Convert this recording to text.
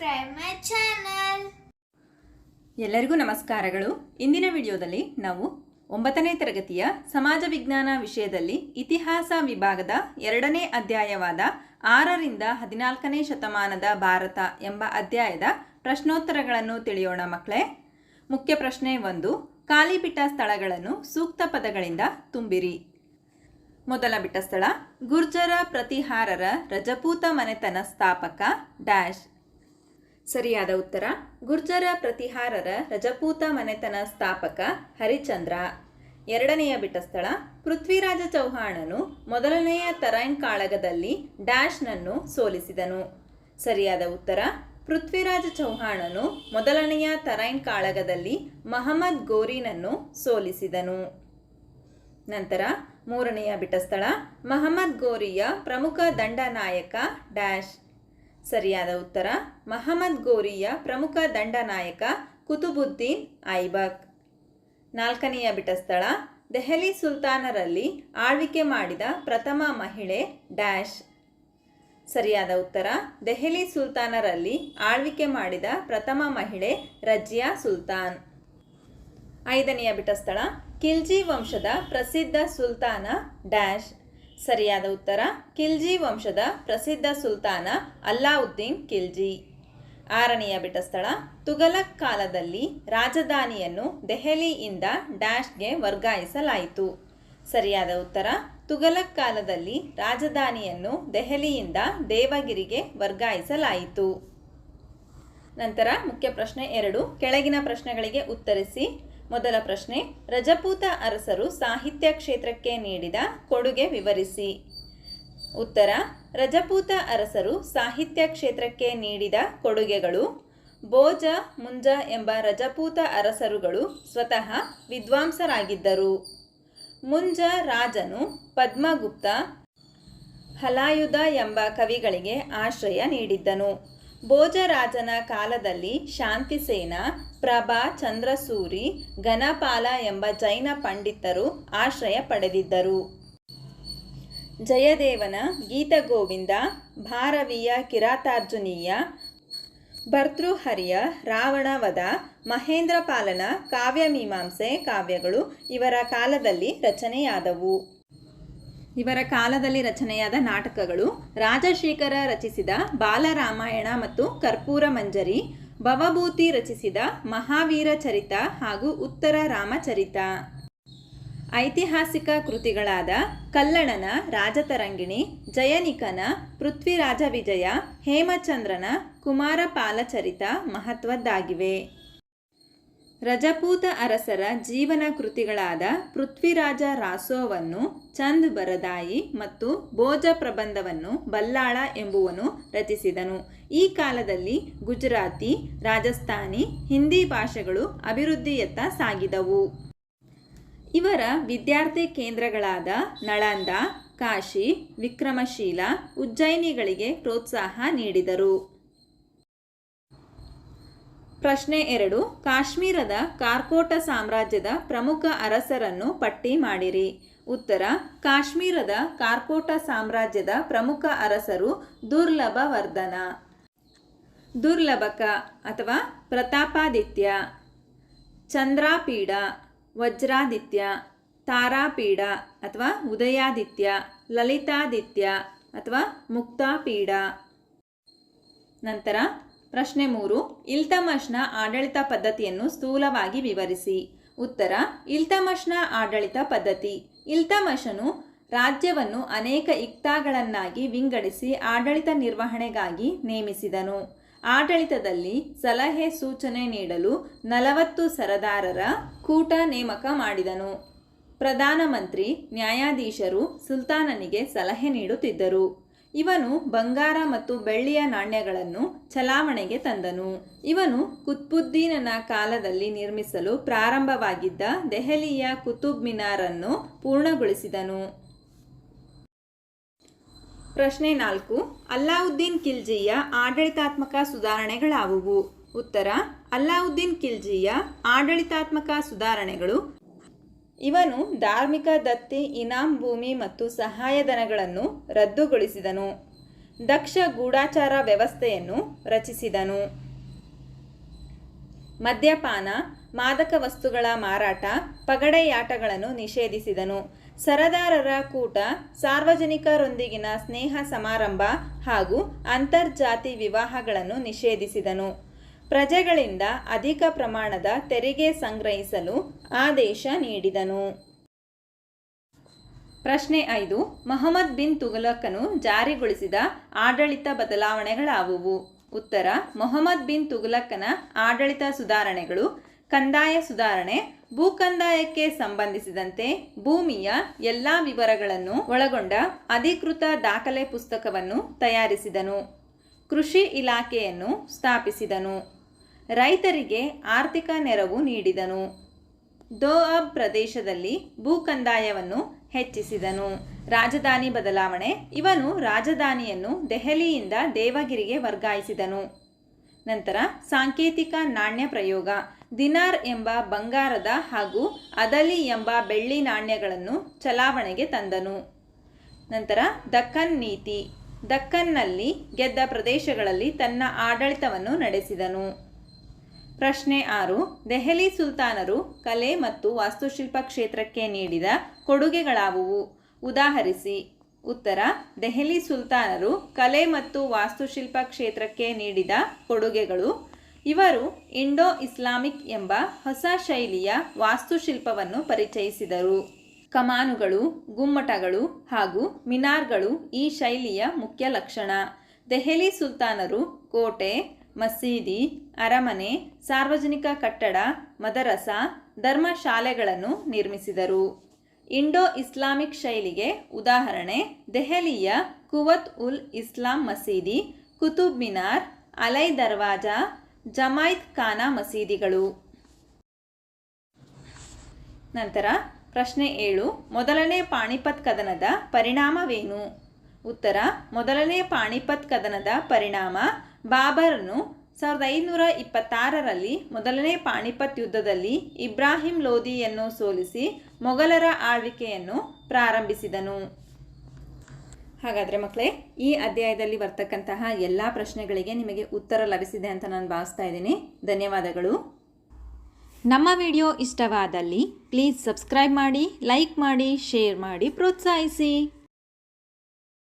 subscribe my channel ಎಲ್ಲರಿಗೂ ನಮಸ್ಕಾರಗಳು. ಇಂದಿನ ವಿಡಿಯೋದಲ್ಲಿ ನಾವು ಒಂಬತ್ತನೇ ತರಗತಿಯ ಸಮಾಜ ವಿಜ್ಞಾನ ವಿಷಯದಲ್ಲಿ ಇತಿಹಾಸ ವಿಭಾಗದ ಎರಡನೇ ಅಧ್ಯಾಯವಾದ ಆರರಿಂದ ಹದಿನಾಲ್ಕನೇ ಶತಮಾನದ ಭಾರತ ಎಂಬ ಅಧ್ಯಾಯದ ಪ್ರಶ್ನೋತ್ತರಗಳನ್ನು ತಿಳಿಯೋಣ ಮಕ್ಕಳೇ ಮುಖ್ಯ ಪ್ರಶ್ನೆ ಒಂದು ಖಾಲಿ ಬಿಟ್ಟ ಸ್ಥಳಗಳನ್ನು ಸೂಕ್ತ ಪದಗಳಿಂದ ತುಂಬಿರಿ. ಮೊದಲ ಬಿಟ್ಟ ಸ್ಥಳ, ಗುರ್ಜರ ಪ್ರತಿಹಾರರ ರಜಪೂತ ಮನೆತನ ಸ್ಥಾಪಕ ಡ್ಯಾಶ್. ಸರಿಯಾದ ಉತ್ತರ, ಗುರ್ಜರ ಪ್ರತಿಹಾರರ ರಜಪೂತ ಮನೆತನ ಸ್ಥಾಪಕ ಹರಿಚಂದ್ರ. ಎರಡನೆಯ ಬಿಟ್ಟಸ್ಥಳ ಪೃಥ್ವಿರಾಜ ಚೌಹಾಣನು ಮೊದಲನೆಯ ತರೈನ್ ಕಾಳಗದಲ್ಲಿ ಡ್ಯಾಶ್ನನ್ನು ಸೋಲಿಸಿದನು. ಸರಿಯಾದ ಉತ್ತರ, ಪೃಥ್ವಿರಾಜ ಚೌಹಾಣನು ಮೊದಲನೆಯ ತರೈನ್ ಕಾಳಗದಲ್ಲಿ ಮಹಮ್ಮದ್ ಗೋರಿನನ್ನು ಸೋಲಿಸಿದನು. ನಂತರ ಮೂರನೆಯ ಬಿಟ್ಟಸ್ಥಳ ಮಹಮ್ಮದ್ ಗೋರಿಯ ಪ್ರಮುಖ ದಂಡನಾಯಕ ಡ್ಯಾಶ್. ಸರಿಯಾದ ಉತ್ತರ, ಮಹಮ್ಮದ್ ಗೋರಿಯ ಪ್ರಮುಖ ದಂಡನಾಯಕ ಕುತುಬುದ್ದೀನ್ ಐಬಕ್. ನಾಲ್ಕನೆಯ ಬಿಟಸ್ಥಳ ಸ್ಥಳ ದೆಹಲಿ ಸುಲ್ತಾನರಲ್ಲಿ ಆಳ್ವಿಕೆ ಮಾಡಿದ ಪ್ರಥಮ ಮಹಿಳೆ ಡ್ಯಾಶ್. ಸರಿಯಾದ ಉತ್ತರ, ದೆಹಲಿ ಸುಲ್ತಾನರಲ್ಲಿ ಆಳ್ವಿಕೆ ಮಾಡಿದ ಪ್ರಥಮ ಮಹಿಳೆ ರಜಿಯಾ ಸುಲ್ತಾನ್. ಐದನೆಯ ಬಿಟಸ್ಥಳ ಸ್ಥಳ ಖಿಲ್ಜಿ ವಂಶದ ಪ್ರಸಿದ್ಧ ಸುಲ್ತಾನ ಡ್ಯಾಶ್. ಸರಿಯಾದ ಉತ್ತರ, ಖಿಲ್ಜಿ ವಂಶದ ಪ್ರಸಿದ್ಧ ಸುಲ್ತಾನ ಅಲ್ಲಾವುದ್ದೀನ್ ಖಿಲ್ಜಿ. ಆರನೆಯ ಬಿಟ್ಟ ಸ್ಥಳ ತುಘಲಕ್ ಕಾಲದಲ್ಲಿ ರಾಜಧಾನಿಯನ್ನು ದೆಹಲಿಯಿಂದ ಡ್ಯಾಶ್ಗೆ ವರ್ಗಾಯಿಸಲಾಯಿತು. ಸರಿಯಾದ ಉತ್ತರ, ತುಘಲಕ್ ಕಾಲದಲ್ಲಿ ರಾಜಧಾನಿಯನ್ನು ದೆಹಲಿಯಿಂದ ದೇವಗಿರಿಗೆ ವರ್ಗಾಯಿಸಲಾಯಿತು. ನಂತರ ಮುಖ್ಯ ಪ್ರಶ್ನೆ ಎರಡು, ಕೆಳಗಿನ ಪ್ರಶ್ನೆಗಳಿಗೆ ಉತ್ತರಿಸಿ. ಮೊದಲ ಪ್ರಶ್ನೆ, ರಜಪೂತ ಅರಸರು ಸಾಹಿತ್ಯ ಕ್ಷೇತ್ರಕ್ಕೆ ನೀಡಿದ ಕೊಡುಗೆ ವಿವರಿಸಿ. ಉತ್ತರ, ರಜಪೂತ ಅರಸರು ಸಾಹಿತ್ಯ ಕ್ಷೇತ್ರಕ್ಕೆ ನೀಡಿದ ಕೊಡುಗೆಗಳು ಭೋಜ ಮುಂಜ ಎಂಬ ರಜಪೂತ ಅರಸರುಗಳು ಸ್ವತಃ ವಿದ್ವಾಂಸರಾಗಿದ್ದರು. ಮುಂಜ ರಾಜನು ಪದ್ಮಗುಪ್ತ, ಹಲಾಯುಧ ಎಂಬ ಕವಿಗಳಿಗೆ ಆಶ್ರಯ ನೀಡಿದ್ದನು. ಭೋಜರಾಜನ ಕಾಲದಲ್ಲಿ ಶಾಂತಿಸೇನ, ಪ್ರಭಾ ಚಂದ್ರಸೂರಿ, ಘನಪಾಲ ಎಂಬ ಜೈನ ಪಂಡಿತರು ಆಶ್ರಯ ಪಡೆದಿದ್ದರು. ಜಯದೇವನ, ಗೀತಗೋವಿಂದ, ಭಾರವಿಯ ಕಿರಾತಾರ್ಜುನೀಯ, ಭರ್ತೃಹರಿಯ, ರಾವಣವದ, ಮಹೇಂದ್ರಪಾಲನ ಕಾವ್ಯಮೀಮಾಂಸೆ ಕಾವ್ಯಗಳು ಇವರ ಕಾಲದಲ್ಲಿ ರಚನೆಯಾದವು. ಇವರ ಕಾಲದಲ್ಲಿ ರಚನೆಯಾದ ನಾಟಕಗಳು ರಾಜಶೇಖರ ರಚಿಸಿದ ಬಾಲರಾಮಾಯಣ ಮತ್ತು ಕರ್ಪೂರ ಮಂಜರಿ, ಭವಭೂತಿ ರಚಿಸಿದ ಮಹಾವೀರ ಚರಿತ ಹಾಗೂ ಉತ್ತರ ರಾಮಚರಿತ. ಐತಿಹಾಸಿಕ ಕೃತಿಗಳಾದ ಕಲ್ಲಣನ ರಾಜತರಂಗಿಣಿ, ಜಯನಿಕನ ಪೃಥ್ವಿರಾಜ ವಿಜಯ, ಹೇಮಚಂದ್ರನ ಕುಮಾರಪಾಲಚರಿತ ಮಹತ್ವದ್ದಾಗಿವೆ. ರಜಪೂತ ಅರಸರ ಜೀವನ ಕೃತಿಗಳಾದ ಪೃಥ್ವಿರಾಜ ರಾಸೋವನ್ನು, ಚಂದ್ ಬರದಾಯಿ ಮತ್ತು ಭೋಜ ಪ್ರಬಂಧವನ್ನು ಬಲ್ಲಾಳ ಎಂಬುವನು ರಚಿಸಿದನು. ಈ ಕಾಲದಲ್ಲಿ ಗುಜರಾತಿ, ರಾಜಸ್ಥಾನಿ, ಹಿಂದಿ ಭಾಷೆಗಳು ಅಭಿವೃದ್ಧಿಯತ್ತ ಸಾಗಿದವು. ಇವರ ವಿದ್ಯಾರ್ಥಿ ಕೇಂದ್ರಗಳಾದ ನಳಂದ, ಕಾಶಿ, ವಿಕ್ರಮಶೀಲ, ಉಜ್ಜಯಿನಿಗಳಿಗೆ ಪ್ರೋತ್ಸಾಹ ನೀಡಿದರು. ಪ್ರಶ್ನೆ ಎರಡು, ಕಾಶ್ಮೀರದ ಕಾರ್ಕೋಟ ಸಾಮ್ರಾಜ್ಯದ ಪ್ರಮುಖ ಅರಸರನ್ನು ಪಟ್ಟಿ ಮಾಡಿರಿ. ಉತ್ತರ, ಕಾಶ್ಮೀರದ ಕಾರ್ಕೋಟ ಸಾಮ್ರಾಜ್ಯದ ಪ್ರಮುಖ ಅರಸರು ದುರ್ಲಭ ವರ್ಧನ ದುರ್ಲಭಕ ಅಥವಾ ಪ್ರತಾಪಾದಿತ್ಯ. ಚಂದ್ರಾಪೀಡ, ವಜ್ರಾದಿತ್ಯ. ತಾರಾಪೀಡ ಅಥವಾ ಉದಯಾದಿತ್ಯ. ಲಲಿತಾದಿತ್ಯ ಅಥವಾ ಮುಕ್ತಾಪೀಡ. ನಂತರ ಪ್ರಶ್ನೆ ಮೂರು ಇಲ್ತಮಶ್ನ ಆಡಳಿತ ಪದ್ಧತಿಯನ್ನು ಸ್ಥೂಲವಾಗಿ ವಿವರಿಸಿ. ಉತ್ತರ ಇಲ್ತಮಶ್ನ ಆಡಳಿತ ಪದ್ಧತಿ. ಇಲ್ತಮಶನು ರಾಜ್ಯವನ್ನು ಅನೇಕ ಇಕ್ತಾಗಳನ್ನಾಗಿ ವಿಂಗಡಿಸಿ ಆಡಳಿತ ನಿರ್ವಹಣೆಗಾಗಿ ನೇಮಿಸಿದನು. ಆಡಳಿತದಲ್ಲಿ ಸಲಹೆ ಸೂಚನೆ ನೀಡಲು ನಲವತ್ತು ಸರದಾರರ ಕೂಟ ನೇಮಕ ಮಾಡಿದನು. ಪ್ರಧಾನಮಂತ್ರಿ, ನ್ಯಾಯಾಧೀಶರು ಸುಲ್ತಾನನಿಗೆ ಸಲಹೆ ನೀಡುತ್ತಿದ್ದರು. ಇವನು ಬಂಗಾರ ಮತ್ತು ಬೆಳ್ಳಿಯ ನಾಣ್ಯಗಳನ್ನು ಚಲಾವಣೆಗೆ ತಂದನು. ಇವನು ಕುತ್ಬುದ್ದೀನನ ಕಾಲದಲ್ಲಿ ನಿರ್ಮಿಸಲು ಪ್ರಾರಂಭವಾಗಿದ್ದ ದೆಹಲಿಯ ಕುತುಬ್ ಮಿನಾರನ್ನು ಪೂರ್ಣಗೊಳಿಸಿದನು. ಪ್ರಶ್ನೆ ನಾಲ್ಕು, ಅಲ್ಲಾವುದ್ದೀನ್ ಖಿಲ್ಜಿಯ ಆಡಳಿತಾತ್ಮಕ ಸುಧಾರಣೆಗಳಾವುವು? ಉತ್ತರ, ಅಲ್ಲಾವುದ್ದೀನ್ ಖಿಲ್ಜಿಯ ಆಡಳಿತಾತ್ಮಕ ಸುಧಾರಣೆಗಳು ಇವನು ಧಾರ್ಮಿಕ ದತ್ತಿ ಇನಾಮ್ ಭೂಮಿ ಮತ್ತು ಸಹಾಯಧನಗಳನ್ನು ರದ್ದುಗೊಳಿಸಿದನು. ದಕ್ಷ ಗೂಢಾಚಾರ ವ್ಯವಸ್ಥೆಯನ್ನು ರಚಿಸಿದನು. ಮದ್ಯಪಾನ, ಮಾದಕ ವಸ್ತುಗಳ ಮಾರಾಟ, ಪಗಡೆಯಾಟಗಳನ್ನು ನಿಷೇಧಿಸಿದನು. ಸರದಾರರ ಕೂಟ, ಸಾರ್ವಜನಿಕರೊಂದಿಗಿನ ಸ್ನೇಹ ಸಮಾರಂಭ ಹಾಗೂ ಅಂತರ್ಜಾತಿ ವಿವಾಹಗಳನ್ನು ನಿಷೇಧಿಸಿದನು. ಪ್ರಜೆಗಳಿಂದ ಅಧಿಕ ಪ್ರಮಾಣದ ತೆರಿಗೆ ಸಂಗ್ರಹಿಸಲು ಆದೇಶ ನೀಡಿದನು. ಪ್ರಶ್ನೆ ಐದು, ಮೊಹಮ್ಮದ್ ಬಿನ್ ತುಘಲಕನು ಜಾರಿಗೊಳಿಸಿದ ಆಡಳಿತ ಬದಲಾವಣೆಗಳಾವುವು? ಉತ್ತರ, ಮೊಹಮ್ಮದ್ ಬಿನ್ ತುಘಲಕನ ಆಡಳಿತ ಸುಧಾರಣೆಗಳು ಕಂದಾಯ ಸುಧಾರಣೆ, ಭೂ ಕಂದಾಯಕ್ಕೆ ಸಂಬಂಧಿಸಿದಂತೆ ಭೂಮಿಯ ಎಲ್ಲ ವಿವರಗಳನ್ನು ಒಳಗೊಂಡ ಅಧಿಕೃತ ದಾಖಲೆ ಪುಸ್ತಕವನ್ನು ತಯಾರಿಸಿದನು. ಕೃಷಿ ಇಲಾಖೆಯನ್ನು ಸ್ಥಾಪಿಸಿದನು. ರೈತರಿಗೆ ಆರ್ಥಿಕ ನೆರವು ನೀಡಿದನು. ದೋಅಬ್ ಪ್ರದೇಶದಲ್ಲಿ ಭೂ ಕಂದಾಯವನ್ನು ಹೆಚ್ಚಿಸಿದನು. ರಾಜಧಾನಿ ಬದಲಾವಣೆ, ಇವನು ರಾಜಧಾನಿಯನ್ನು ದೆಹಲಿಯಿಂದ ದೇವಗಿರಿಗೆ ವರ್ಗಾಯಿಸಿದನು. ನಂತರ ಸಾಂಕೇತಿಕ ನಾಣ್ಯ ಪ್ರಯೋಗ, ದಿನಾರ್ ಎಂಬ ಬಂಗಾರದ ಹಾಗೂ ಅದಲಿ ಎಂಬ ಬೆಳ್ಳಿ ನಾಣ್ಯಗಳನ್ನು ಚಲಾವಣೆಗೆ ತಂದನು. ನಂತರ ದಕ್ಕನ್ ನೀತಿ, ದಕ್ಕನ್ನಲ್ಲಿ ಗೆದ್ದ ಪ್ರದೇಶಗಳಲ್ಲಿ ತನ್ನ ಆಡಳಿತವನ್ನು ನಡೆಸಿದನು. ಪ್ರಶ್ನೆ ಆರು, ದೆಹಲಿ ಸುಲ್ತಾನರು ಕಲೆ ಮತ್ತು ವಾಸ್ತುಶಿಲ್ಪ ಕ್ಷೇತ್ರಕ್ಕೆ ನೀಡಿದ ಕೊಡುಗೆಗಳಾವುವು? ಉದಾಹರಿಸಿ, ಉತ್ತರ, ದೆಹಲಿ ಸುಲ್ತಾನರು ಕಲೆ ಮತ್ತು ವಾಸ್ತುಶಿಲ್ಪ ಕ್ಷೇತ್ರಕ್ಕೆ ನೀಡಿದ ಕೊಡುಗೆಗಳು. ಇವರು ಇಂಡೋ ಇಸ್ಲಾಮಿಕ್ ಎಂಬ ಹೊಸ ಶೈಲಿಯ ವಾಸ್ತುಶಿಲ್ಪವನ್ನು ಪರಿಚಯಿಸಿದರು. ಕಮಾನುಗಳು, ಗುಮ್ಮಟಗಳು ಹಾಗೂ ಮಿನಾರ್ಗಳು ಈ ಶೈಲಿಯ ಮುಖ್ಯ ಲಕ್ಷಣ. ದೆಹಲಿ ಸುಲ್ತಾನರು ಕೋಟೆ ಮಸೀದಿ, ಅರಮನೆ, ಸಾರ್ವಜನಿಕ ಕಟ್ಟಡ, ಮದರಸ ಧರ್ಮಶಾಲೆಗಳನ್ನು ನಿರ್ಮಿಸಿದರು. ಇಂಡೋ ಇಸ್ಲಾಮಿಕ್ ಶೈಲಿಗೆ ಉದಾಹರಣೆ, ದೆಹಲಿಯ ಕುವತ್ ಉಲ್ ಇಸ್ಲಾಂ ಮಸೀದಿ, ಕುತುಬ್ ಮಿನಾರ್, ಅಲೈ ದರ್ವಾಜಾ, ಜಮಾಯಿತ್ ಖಾನಾ ಮಸೀದಿಗಳು. ನಂತರ ಪ್ರಶ್ನೆ ಏಳು, ಮೊದಲನೇ ಪಾಣಿಪತ್ ಕದನದ ಪರಿಣಾಮವೇನು? ಉತ್ತರ ಮೊದಲನೇ ಪಾಣಿಪತ್ ಕದನದ ಪರಿಣಾಮ ಬಾಬರನು ಸಾವಿರದ ಐನೂರ ಇಪ್ಪತ್ತಾರರಲ್ಲಿ ಮೊದಲನೇ ಪಾಣಿಪತ್ ಯುದ್ಧದಲ್ಲಿ ಇಬ್ರಾಹಿಂ ಲೋಧಿಯನ್ನು ಸೋಲಿಸಿ ಮೊಘಲರ ಆಳ್ವಿಕೆಯನ್ನು ಪ್ರಾರಂಭಿಸಿದನು. ಹಾಗಾದರೆ ಮಕ್ಕಳೇ ಈ ಅಧ್ಯಾಯದಲ್ಲಿ ಬರ್ತಕ್ಕಂತಹ ಎಲ್ಲ ಪ್ರಶ್ನೆಗಳಿಗೆ ನಿಮಗೆ ಉತ್ತರ ಲಭಿಸಿದೆ ಅಂತ ನಾನು ಭಾವಿಸ್ತಾ ಇದ್ದೀನಿ. ಧನ್ಯವಾದಗಳು. ನಮ್ಮ ವಿಡಿಯೋ ಇಷ್ಟವಾದಲ್ಲಿ ಪ್ಲೀಸ್ ಸಬ್ಸ್ಕ್ರೈಬ್ ಮಾಡಿ, ಲೈಕ್ ಮಾಡಿ, ಶೇರ್ ಮಾಡಿ, ಪ್ರೋತ್ಸಾಹಿಸಿ.